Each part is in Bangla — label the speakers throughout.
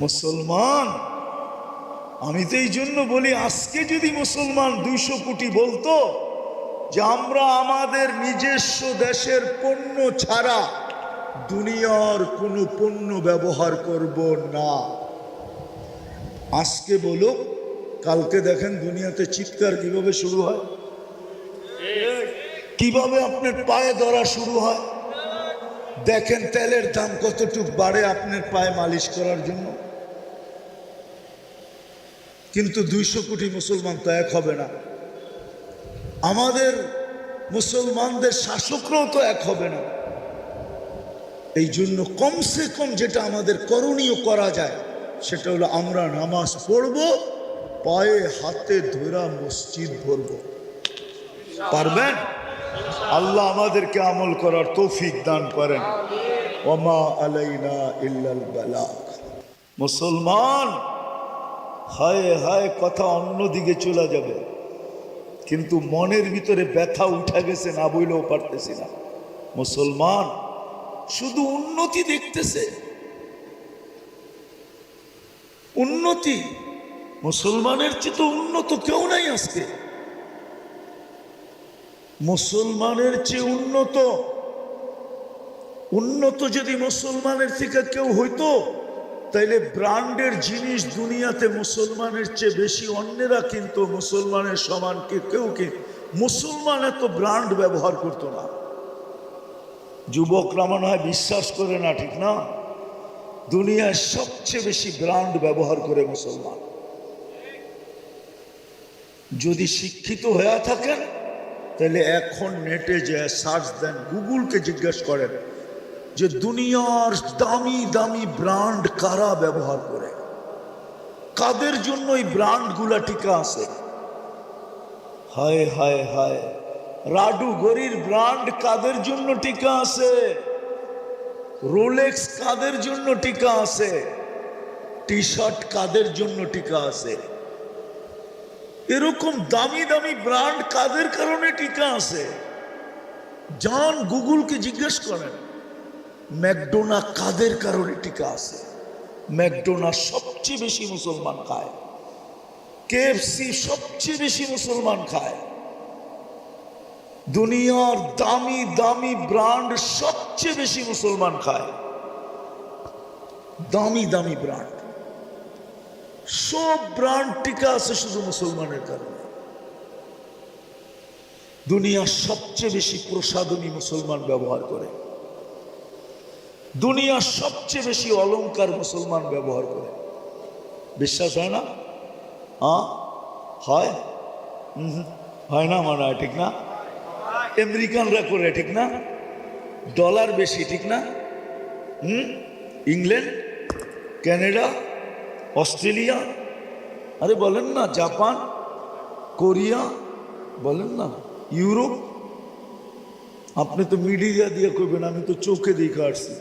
Speaker 1: মুসলমান? আমি তো এই জন্য বলি, আজকে যদি মুসলমান দুইশো কোটি বলতো যে আমরা আমাদের নিজস্ব দেশের পণ্য ছাড়া দুনিয়ার কোনো পণ্য ব্যবহার করব না। আজকে বলুক, কালকে দেখেন দুনিয়াতে চিৎকার কীভাবে শুরু হয়? কীভাবে আপনার পায়ে ধরা শুরু হয়? দেখেন তেলের দাম কতটুক বাড়ে আপনার পায়ে মালিশ করার জন্য? কিন্তু দুইশো কোটি মুসলমান তো এক হবে না। আমাদের মুসলমানদের শাসকরাও তো এক হবে না। এই জন্য কমসে কম যেটা আমাদের করণীয় করা যায়, সেটা হলো আমরা নামাজ পড়ব, পায়ে হাতে ধরা মসজিদ ভরব। পারবেন? আল্লাহ আমাদেরকে আমল করার তৌফিক দান করেন। ওমা আলাইনা ইল্লাল বালাগ মুসলমান হায় হায়, কথা অন্যদিকে চলে যাবে। কিন্তু মনের ভিতরে ব্যথা উঠা গেছে, না বইলেও পারতেছি না। মুসলমান শুধু উন্নতি দেখতেছে। উন্নতি, মুসলমানের চেয়ে তো উন্নত কেউ নাই আজকে। মুসলমানের চেয়ে উন্নত উন্নত যদি মুসলমানের থেকে কেউ হইতো তাইলে ব্র্যান্ডের জিনিস দুনিয়াতে মুসলমানের চেয়ে বেশি অন্যেরা কিন্তু মুসলমানের সমানকে কেউ কে? মুসলমান এত ব্র্যান্ড ব্যবহার করতো না। যুবকরা মনে হয় বিশ্বাস করে না, ঠিক না? দুনিয়ায় সবচেয়ে বেশি ব্র্যান্ড ব্যবহার করে মুসলমান। যদি শিক্ষিত হয়ে থাকেন তাহলে এখন নেটে যে সার্চ দেন, গুগলকে জিজ্ঞেস করেন যে দুনিয়ার দামি দামি ব্র্যান্ড কারা ব্যবহার করে? কাদের জন্য এই ব্র্যান্ডগুলা টিকা আছে? হায় হায় হায়। রাডু গরির ব্র্যান্ড কাদের জন্য টিকা আছে? রোলেক্স কাদের জন্য টিকা আছে? টি শার্ট কাদের জন্য টিকা আছে? এরকম দামি দামি ব্র্যান্ড কাদের কারণে টিকা আছে? যান গুগলকে জিজ্ঞেস করেন। ম্যাকডোনা কাদের কারণে টিকা আছে? ম্যাকডোনা সবচেয়ে বেশি মুসলমান খায়। কেএফসি সবচেয়ে বেশি মুসলমান খায়। দুনিয়ার দামি দামি ব্র্যান্ড সবচেয়ে বেশি মুসলমান খায়। দামি দামি ব্র্যান্ড। সব ব্র্যান্ড টিকা আছে শুধু মুসলমানের কারণে। দুনিয়ার সবচেয়ে বেশি প্রসাদনী মুসলমান ব্যবহার করে। দুনিয়ার সবচেয়ে বেশি অলংকার মুসলমান ব্যবহার করে। বিশ্বাস হয় না? হ্যাঁ। হয় না মনে হয়, ঠিক না? আমেরিকানরা করে, ঠিক না? ডলার বেশি, ঠিক না? হুম? ইংল্যান্ড? ক্যানাডা? অস্ট্রেলিয়া? আরে বলেন না, জাপান? কোরিয়া? বলেন না, ইউরোপ? আপনি তো মিডিয়া দিয়ে করবেন, আমি তো চোখে দেখে আসছি।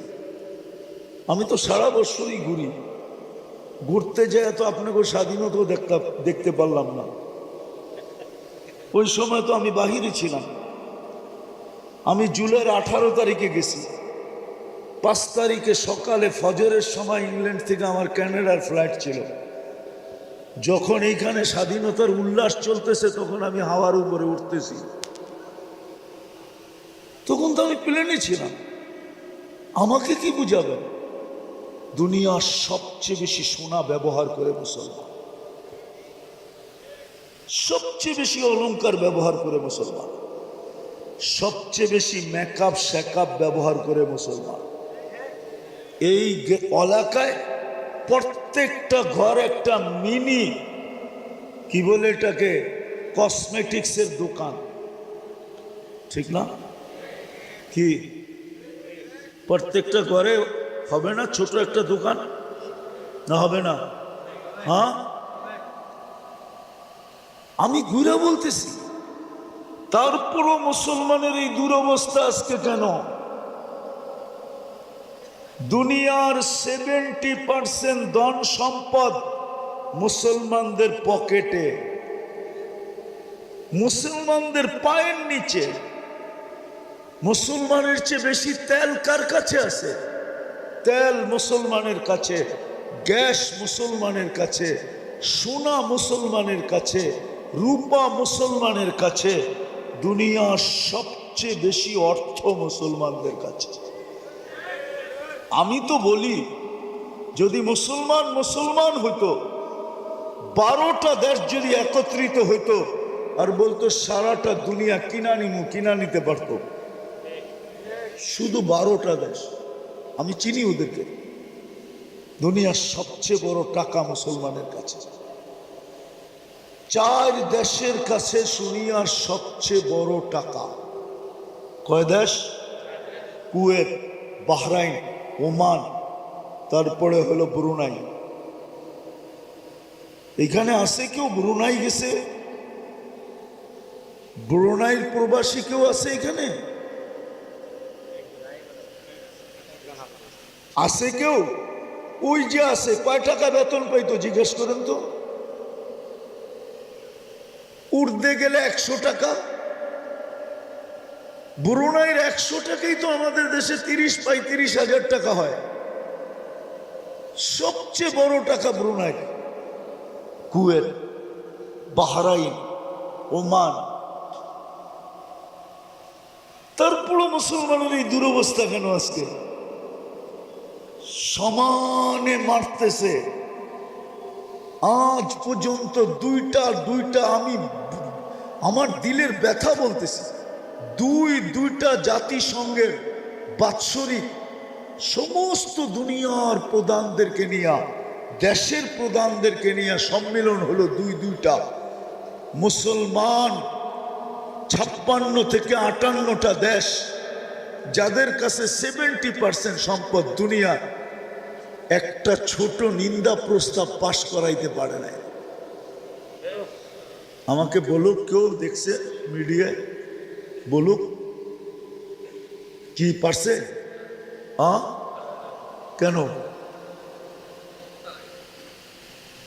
Speaker 1: আমি তো সারা বছরই ঘুরি। ঘুরতে যায় তো আপনাকে স্বাধীনতাও দেখতে দেখতে পারলাম না। ওই সময় তো আমি বাহিরে ছিলাম। আমি জুলাইয়ের আঠারো তারিখে গেছি। পাঁচ তারিখে সকালে ফজরের সময় ইংল্যান্ড থেকে আমার ক্যানাডার ফ্লাইট ছিল। যখন এইখানে স্বাধীনতার উল্লাস চলতেছে, তখন আমি হাওয়ার উপরে উঠতেছি। তখন তো আমি প্লেনে ছিলাম। আমাকে কি বুঝাবে দুনিয়ার সবচেয়ে বেশি সোনা ব্যবহার করে মুসলমান। সবচেয়ে বেশি অলংকার ব্যবহার করে মুসলমান। সবচেয়ে বেশি মেকআপ, শ্যাকআপ ব্যবহার করে মুসলমান। এই এলাকায় প্রত্যেকটা ঘর একটা মিনি, কি বলে এটাকে? কসমেটিক্সের দোকান। ঠিক না? কি? প্রত্যেকটা ঘরে হবে না ছোট একটা দোকান? না হবে না। হ্যাঁ? আমি ঘুরে বলতেছি তারপরও মুসলমানের এই দুরবস্থা আজকে কেন? দুনিয়ার সেভেন্টি পার্সেন্ট ধন সম্পদ মুসলমানদের পকেটে। মুসলমানদের পায়ের নিচে। মুসলমানের চেয়ে বেশি তেল কার কাছে আছে? তেল মুসলমানের কাছে, গ্যাস মুসলমানের কাছে, সোনা মুসলমানের কাছে, রূপা মুসলমানের কাছে, দুনিয়ার সবচেয়ে বেশি অর্থ মুসলমানদের কাছে। আমি তো বলি, যদি মুসলমান মুসলমান হতো বারোটা দেশ যদি একত্রিত হইতো, আর বলতো সারাটা দুনিয়া কিনা নিমু, কিনা নিতে পারতো। শুধু বারোটা দেশ। আমি চিনি ওদেরকে। দুনিয়ার সবচেয়ে বড় টাকা মুসলমানের কাছে। চার দেশের কাছে দুনিয়ার সবচেয়ে বড় টাকা। কয় দেশ? কুয়েত, বাহরাইন, ওমান, তারপরে হলো ব্রুনাই। এখানে আছে কেউ? ব্রুনাই গেছে। ব্রুনাইয়ের প্রবাসী কেউ আছে এখানে? আছে কেউ? ওই যে আছে, কয় টাকা বেতন পাইতো, জিজ্ঞেস করেন তো। উর্দে গেলে একশো টাকা, ব্রুনাইয়ের একশো টাকাই তো আমাদের দেশে তিরিশ পঁয়ত্রিশ হাজার টাকা হয়। সবচেয়ে বড় টাকা ব্রুনাই। Kuwait, Bahrain, Oman. তারপরও মুসলমানের এই দুরবস্থা কেন আজকে? সমানে মারতেছে। আজ পর্যন্ত দুইটা দুইটা আমি আমার দিলের ব্যথা বলতেছি। দুই, দুইটা জাতিসংঘের বাৎসরিক সমস্ত দুনিয়ার প্রধানদেরকে নিয়ে, দেশের প্রধানদেরকে নিয়ে সম্মেলন হলো দুই, দুইটা। মুসলমান ছাপ্পান্ন থেকে আটান্নটা দেশ, যাদের কাছে সেভেন্টি পার্সেন্ট সম্পদ দুনিয়ার একটা ছোট নিন্দা প্রস্তাব পাশ করাইতে পারে নাই। আমাকে বলুক, কেউ দেখছে মিডিয়ায়? বলুক, কি পারছে? আ? কেন?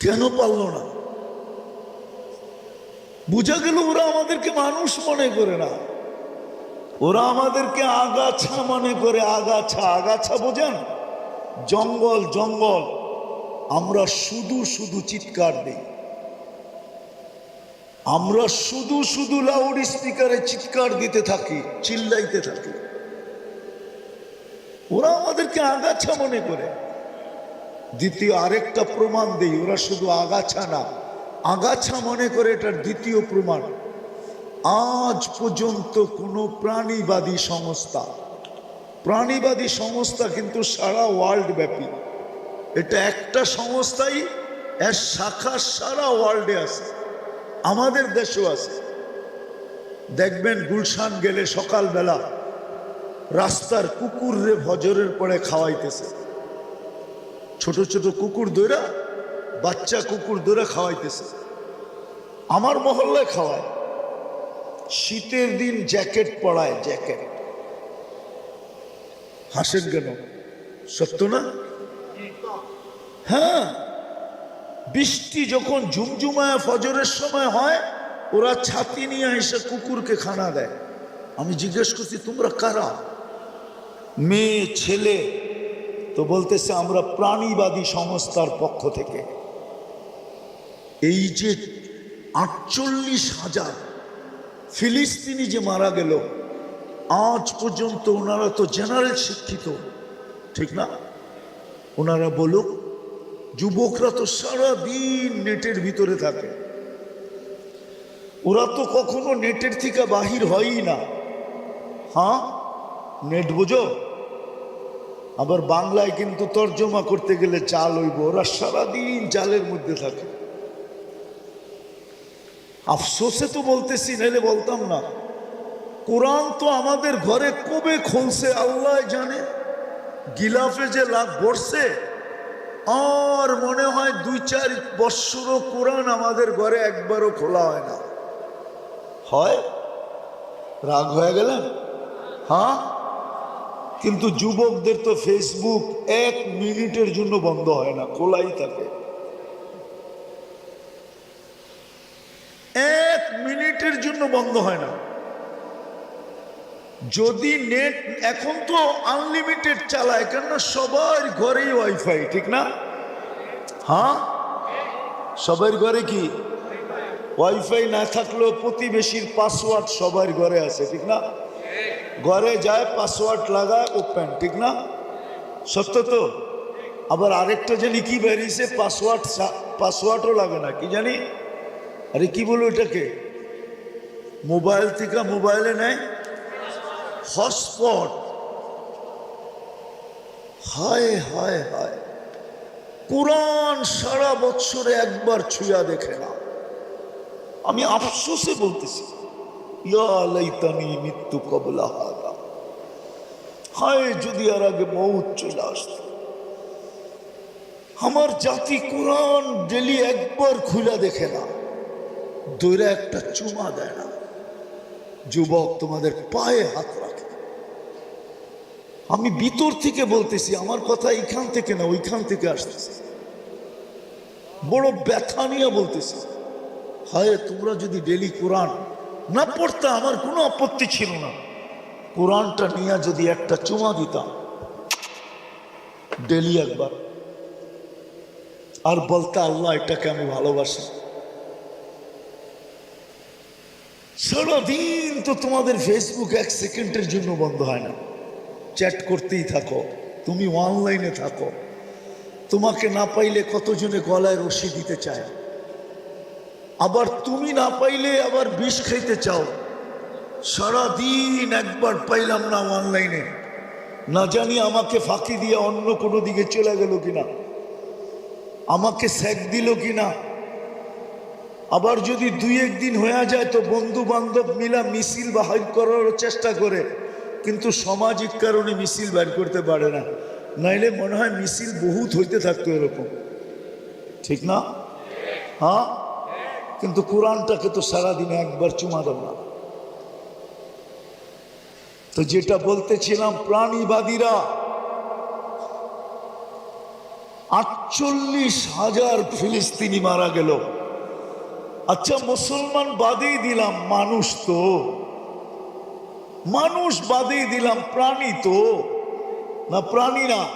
Speaker 1: কেন পারল না? বুঝা গেল ওরা আমাদেরকে মানুষ মনে করে না। ওরা আমাদেরকে আগাছা মনে করে, আগাছা আগাছা বোঝেন? জঙ্গল জঙ্গল, আমরা শুধু শুধু চিৎকার দিই। আমরা শুধু শুধু লাউড স্পিকারে চিৎকার দিতে থাকি, চিল্লাইতে থাকি। ওরা আমাদেরকে আগাছা মনে করে। দ্বিতীয় আরেকটা প্রমাণ দেই, ওরা শুধু আগাছা না, আগাছা মনে করে এটার দ্বিতীয় প্রমাণ। আজ পর্যন্ত কোনো প্রাণীবাদী সংস্থা প্রাণীবাদী সংস্থা কিন্তু সারা ওয়ার্ল্ড ব্যাপী। এটা একটা সংস্থাই এর শাখা সারা ওয়ার্ল্ডে আছে। আমাদের দেশেও আছে। দেখবেন গুলশান গেলে সকালবেলা রাস্তার কুকুররে ভজরের পরে খাওয়াইতেছে। ছোট ছোট কুকুর দৈরা বাচ্চা কুকুর দৈরা খাওয়াইতেছে। আমার মহল্লায় খাওয়ায়। শীতের দিন জ্যাকেট পরায়, জ্যাকেট। হাসেন কেন সত্য না? হ্যাঁ। বৃষ্টি যখন ঝুমঝুমায় ফজরের সময় হয়, ওরা ছাতি নিয়ে এসে কুকুরকে খানা দেয়। আমি জিজ্ঞেস করছি, তোমরা কারা? মেয়ে, ছেলে। তো বলতেছে, আমরা প্রাণীবাদী সংস্থার পক্ষ থেকে। এই যে আটচল্লিশ হাজার ফিলিস্তিনি যে মারা গেল আজ পর্যন্ত ওনারা তো জেনারেল শিক্ষিত, ঠিক না? ওনারা বলুক, যুবকরা তো সারা দিন নেটের ভিতরে থাকে। ওরা তো কখনো নেটের থেকে বাহির হয়ই না। হ্যাঁ? নেট বুঝো? আবার বাংলায় কিন্তু তর্জমা করতে গেলে চাল হইব, ওরা সারাদিন চালের মধ্যে থাকে। আফসোসে তো বলতেছি, নাহলে বলতাম না। কোরআন তো আমাদের ঘরে কবে খুলছে আল্লাহ জানে? গিলাফে যে লাভ বসছে, আর মনে হয় দুই চার বৎসরও কোরআন আমাদের ঘরে একবারও খোলা হয় না। হয়? রাগ হয়ে গেলেন? হ্যাঁ? কিন্তু যুবকদের তো ফেসবুক এক মিনিটের জন্য বন্ধ হয় না, খোলাই থাকে। এক মিনিটের জন্য বন্ধ হয় না। যদি নেট এখন তো আনলিমিটেড চালায়, কেননা সবার ঘরেই ওয়াইফাই ঠিক না? হ্যাঁ? সবার ঘরে কি? ওয়াইফাই না থাকলেও প্রতিবেশীর পাসওয়ার্ড সবার ঘরে আছে, ঠিক না? ঘরে যায় পাসওয়ার্ড লাগায় ওপেন ঠিক না? সত্য তো? আবার আরেকটা জানি কি বেরিয়েছে পাসওয়ার্ড পাসওয়ার্ডও লাগে না, কি জানি? আরে কি বলো এটাকে? মোবাইল থেকে মোবাইলে নেয়। হটস্পট। হায় হায় হায়। কোরআন সারা বছরে একবার ছুঁয়া দেখে না। আমি আফসোসে বলতেছি, ইয়া লাইতানি মৃত্যু কবলা হাদা। হায়, যদি আর আগে মৌত চলে আসত। আমার জাতি কোরআন ডেলি একবার খুলে দেখে না। দৈরা একটা চুমা দেয় না। যুবক, তোমাদের পায়ে হাত রাখে। আমি ভিতর থেকে বলতেছি, আমার কথা এখান থেকে না, ওইখান থেকে আসতেছে। বড় ব্যথা নিয়ে বলতেছি, হায়, তোমরা যদি ডেলি কোরআন না পড়তে, আমার কোনো আপত্তি ছিল না। কোরআনটা নিয়ে যদি একটা চুমা দিতাম, ডেলি একবার। আর বলতে আল্লাহ, এটাকে আমি ভালোবাসি। সারাদিন তো তোমাদের ফেসবুক এক সেকেন্ডের জন্য বন্ধ হয় না। চ্যাট করতেই থাকো, তুমি অনলাইনে থাকো। তোমাকে না পাইলে কতজনে গলায় রশি দিতে চায়? আবার তুমি না পাইলে আবার বিষ খাইতে চাও। সারাদিন একবার পাইলাম না অনলাইনে না জানি আমাকে ফাঁকি দিয়ে অন্য কোনো দিকে চলে গেল কিনা। আমাকে স্যাক দিল কিনা। আবার যদি দুই একদিন হয়ে যায় তো বন্ধু বান্ধব মিলা মিছিল বাহির করার চেষ্টা করে। কিন্তু সামাজিক কারণে মিছিল বের করতে পারে না। নাইলে মনে হয় মিছিল বহুত হইতে থাকতো এরকম। ঠিক না? হ্যাঁ? কিন্তু কোরআনটাকে তো সারাদিনে একবার চুমা দেব না। তো যেটা বলতেছিলাম, প্রাণীবাদীরা আটচল্লিশ হাজার ফিলিস্তিনি মারা গেল। আচ্ছা মুসলমান বাদেই দিলাম, মানুষ তো। মানুষ বাদেই দিলাম, প্রাণী তো। না, প্রাণী না।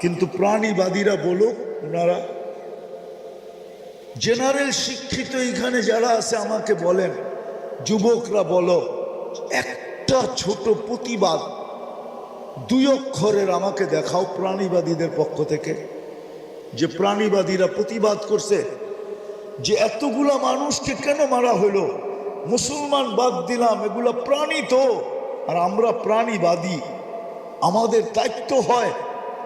Speaker 1: কিন্তু প্রাণীবাদীরা বলুক, ওনারা জেনারেল শিক্ষিত এখানে যারা আছে, আমাকে বলেন, যুবকরা বলো, একটা ছোট প্রতিবাদ, দুই অক্ষরের আমাকে দেখাও প্রাণীবাদীদের পক্ষ থেকে, যে প্রাণীবাদীরা প্রতিবাদ করছে, যে এতগুলা মানুষকে কেন মারা হলো? মুসলমান বাদ দিলাম, এগুলো প্রাণী তো। আর আমরা প্রাণীবাদী। আমাদের দায়িত্ব হয়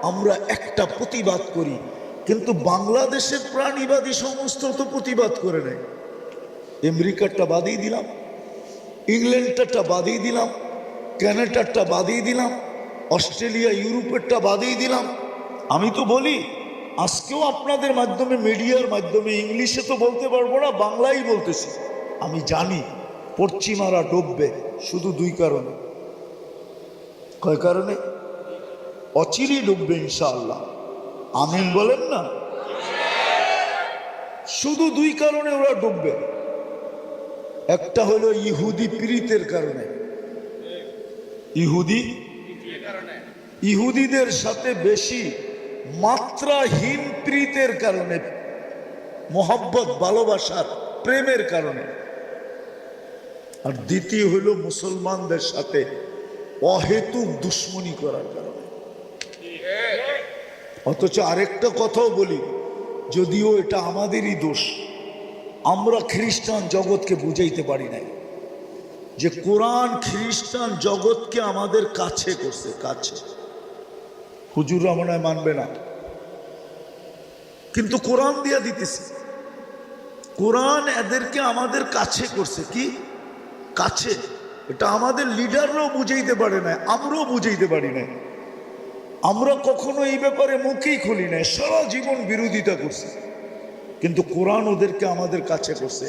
Speaker 1: আমরা একটা প্রতিবাদ করি। কিন্তু বাংলাদেশের প্রাণীবাদী সমস্ত তো প্রতিবাদ করে নেয়। আমেরিকারটা বাদেই দিলাম ইংল্যান্ডটা বাদেই দিলাম, ক্যানাডারটা বাদেই দিলাম, অস্ট্রেলিয়া, ইউরোপেরটা বাদেই দিলাম। আমি তো বলি, আজকেও আপনাদের মাধ্যমে, মিডিয়ার মাধ্যমে, ইংলিশে তো বলতে পারব না, বাংলাই বলতেছি। জানি পশ্চিমারা ডুববে শুধু দুই কারণে। কয় কারণে? অচিরই ডুববে ইনশাআল্লাহ। আমিন বলেন না? শুধু দুই কারণে ওরা ডুববে। একটা হলো ইহুদি পীড়িতের কারণে। ইহুদি? ইহুদিদের সাথে বেশি মাত্রাহীন প্রীতের কারণে, মোহব্বত, ভালোবাসার, প্রেমের কারণে। আর দ্বিতীয় হলো মুসলমানদের সাথে অহেতুক দুশ্মনী করার কারণে। অথচ আরেকটা কথাও বলি, যদিও এটা আমাদেরই দোষ, আমরা খ্রিস্টান জগৎকে বুঝাইতে পারি নাই যে কোরআন খ্রিস্টান জগৎকে আমাদের কাছে করছে, কাছে। হুজুর মনে মানবে না। কিন্তু কোরআন দিয়া দিতেছে। কোরআন এদেরকে আমাদের কাছে করছে, কি? কাছে। এটা আমাদের লিডাররাও বুঝাইতে পারে না, আমরাও বুঝাইতে পারি না। আমরা কখনো এই ব্যাপারে মুখেই খুলি নাই সারা জীবন বিরোধিতা করছি। কিন্তু কোরআন ওদেরকে আমাদের কাছে করছে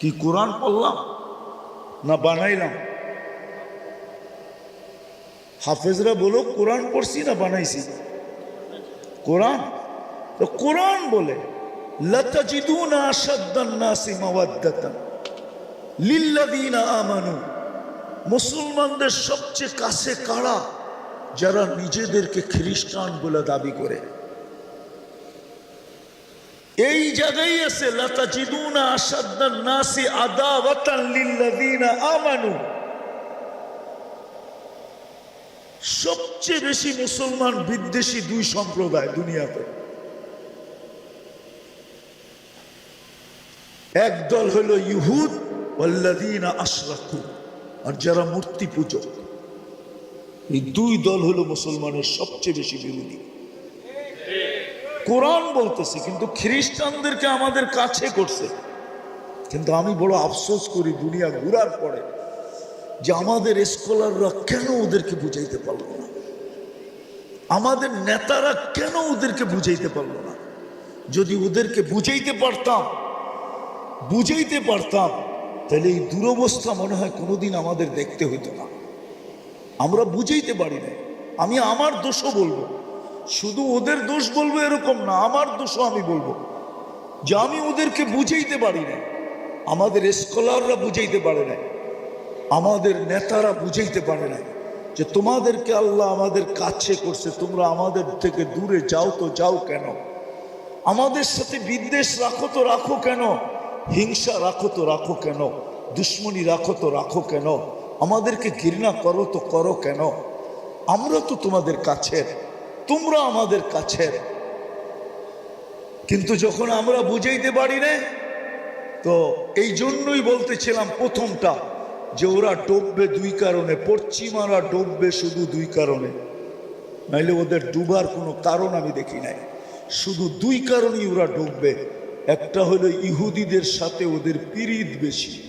Speaker 1: কি কোরআন পড়লাম না বানাইলাম? হাফেজরা বলো, কোরআন পড়ছি না বানাইছি? কোরআন? তো কোরআন বলে আমানু। মুসলমানদের সবচেয়ে কাছে কারা? যারা নিজেদেরকে খ্রিস্টান বলে দাবি করে। এই জায়গায় আছে, লতাজিদুনা আশাদ্দান নাসি আদাওয়াতান লিল্লাযীনা আমানু। সবচেয়ে বেশি মুসলমান বিদ্বেষী দুই সম্প্রদায় দুনিয়াতে। একদল হলো ইহুদ, ওয়াল্লাযীনা আশরাকু, আর যারা মূর্তি পূজক। এই দুই দল হলো মুসলমানের সবচেয়ে বেশি বিরোধী। কোরআন বলতেছে, কিন্তু খ্রিস্টানদেরকে আমাদের কাছে করছে। কিন্তু আমি বড় আফসোস করি দুনিয়া ঘুরার পরে। যে আমাদের স্কলাররা কেন ওদেরকে বুঝাইতে পারল না? আমাদের নেতারা কেন ওদেরকে বুঝাইতে পারল না? যদি ওদেরকে বুঝাইতে পারতাম বুঝাইতে পারতাম, তাহলে এই দুরবস্থা মনে হয় কোনোদিন আমাদের দেখতে হইতো না। আমরা বুঝাইতে পারি না আমি আমার দোষও বলব। শুধু ওদের দোষ বলব এরকম না, আমার দোষও আমি বলব। যে আমি ওদেরকে বুঝাইতে পারি না আমাদের স্কলাররা বুঝাইতে পারে না আমাদের নেতারা বুঝাইতে পারে না যে তোমাদেরকে আল্লাহ আমাদের কাছে করছে, তোমরা আমাদের থেকে দূরে যাও তো যাও কেন? আমাদের সাথে বিদ্বেষ রাখো তো রাখো কেন? হিংসা রাখো তো রাখো কেন? দুশ্মনী রাখো তো রাখো কেন? আমাদেরকে ঘৃণা করো তো করো কেন? আমরা তো তোমাদের কাছের, তোমরা আমাদের কাছের। কিন্তু যখন আমরা বুঝাইতে পারি না তো এই জন্যই বলতেছিলাম প্রথমটা যে ওরা ডুববে দুই কারণে, পশ্চিমারা ডুববে শুধু দুই কারণে। নাইলে ওদের ডুবার কোনো কারণ আমি দেখি নাই। শুধু দুই কারণেই ওরা ডুববে। একটা হলো ইহুদিদের সাথে ওদের পিরিত বেশি।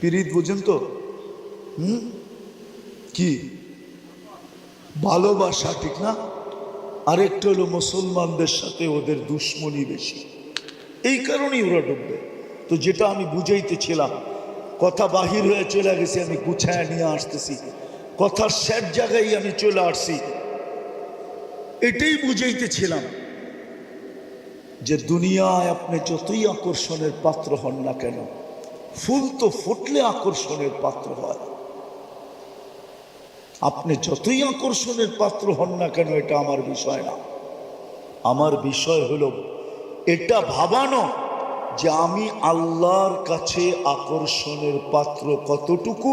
Speaker 1: পিরিত বুঝেন তো? হুম? কি? ভালোবাসা, ঠিক না? আরেকটা হলো মুসলমানদের সাথে ওদের দুশ্মনী বেশি। এই কারণেই ওরা ডুববে। তো যেটা আমি বুঝাইতেছিলাম কথা বাহির হয়ে চলে গেছে, আমি গুছায় নিয়ে আসতেছি। কথার শেষ জায়গায় আমি চলে আসছি। এটাই বুঝাইতেছিলাম যে দুনিয়ায় আপনি যতই আকর্ষণের পাত্র হন না কেন, ফুল তো ফুটলে আকর্ষণের পাত্র হয়। আপনি যতই আকর্ষণের পাত্র হন না কেন, এটা আমার বিষয় না। আমার বিষয় হলো, এটা ভাবানো যে আমি আল্লাহর কাছে আকর্ষণের পাত্র কতটুকু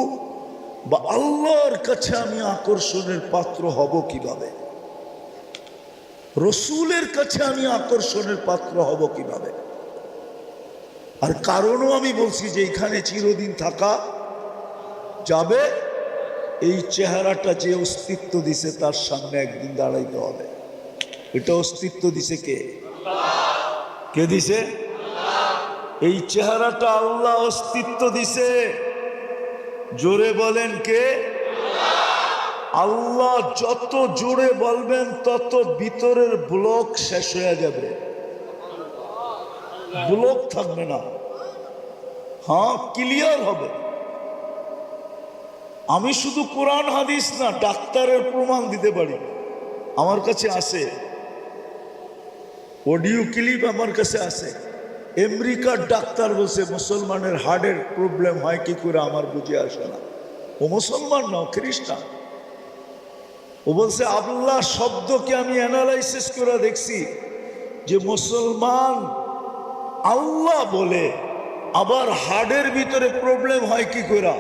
Speaker 1: বা আল্লাহর কাছে আমি আকর্ষণের পাত্র হব কীভাবে? রসুলের কাছে আমি আকর্ষণের পাত্র হব কীভাবে? আর কারণও আমি বলছি যে এখানে চিরদিন থাকা যাবে, এই চেহারাটা যে অস্তিত্ব দিছে তার সামনে একদিন দাঁড়াইতে হবে। এটা অস্তিত্ব দিছে কে? কে দিছে? এই চেহারাটা আল্লাহ অস্তিত্ব দিছে। জোরে বলেন কে? আল্লাহ যত জোরে বলবেন, তত ভিতরের ব্লক শেষ হয়ে যাবে। ব্লক থাকবে না। হ্যাঁ ক্লিয়ার হবে। আমি শুধু কোরআন, হাদিস না, ডাক্তারের প্রমাণ দিতে পারি। আমার কাছে আছে। অডিও ক্লিপ আমার কাছে আছে। আমেরিকার ডাক্তার বলছে, মুসলমানের হার্টের প্রবলেম হয় কি করে আমার বুঝে আসে না? ও মুসলমান না খ্রিস্টান। ও বলছে আল্লাহ শব্দকে আমি অ্যানালাইসিস করে দেখছি যে মুসলমান আল্লাহ বলে, আবার হার্টের ভিতরে প্রবলেম হয় কি করে?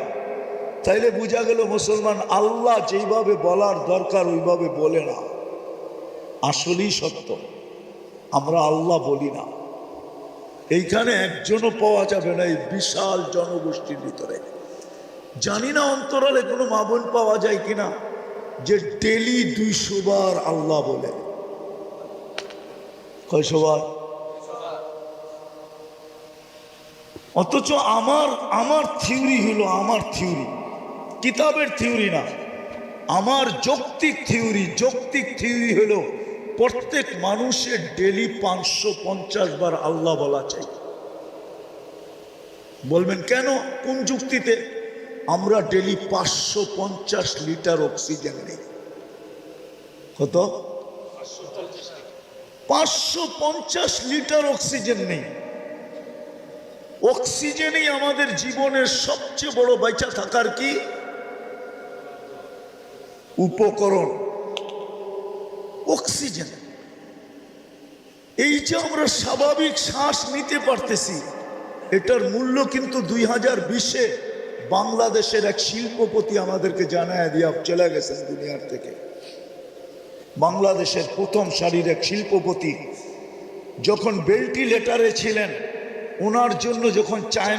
Speaker 1: তাইলে বোঝা গেল মুসলমান আল্লাহ যেইভাবে বলার দরকার ওইভাবে বলে না। আসলেই সত্য। আমরা আল্লাহ বলি না। এইখানে একজনও পাওয়া যাবে না এই বিশাল জনগোষ্ঠীর ভিতরে। জানি না অন্তরালে কোনো মাবন পাওয়া যায় কিনা, যে ডেলি দুইশো বার আল্লাহ বলে। কয়শো বার? অথচ আমার আমার থিওরি হলো আমার থিওরি। কিতাবের থিওরি না, আমার যৌক্তিক থিওরি যৌক্তিক থিওরি হলো প্রত্যেক মানুষের ডেলি পাঁচশো পঞ্চাশ বার আল্লাহ বলা চাই। বলবেন, কেন? কোন যুক্তিতে? আমরা ডেলি পাঁচশো পঞ্চাশ লিটার অক্সিজেন নিই। কত? পাঁচশো পঞ্চাশ লিটার অক্সিজেন নেই। অক্সিজেনই আমাদের জীবনের সবচেয়ে বড় বেঁচা থাকার কি? উপকরণ। অক্সিজেন এই যে আমরা স্বাভাবিক শ্বাস নিতে পারতেছি, এটার মূল্য কিন্তু দুই হাজার বিশে বাংলাদেশের এক শিল্পপতি আমাদেরকে জানায় দিয়া চলে গেছেন দুনিয়ার থেকে। বাংলাদেশের প্রথম সারির এক শিল্পপতি, যখন বেল্টি লেটারে ছিলেন, ওনার জন্য যখন চায়না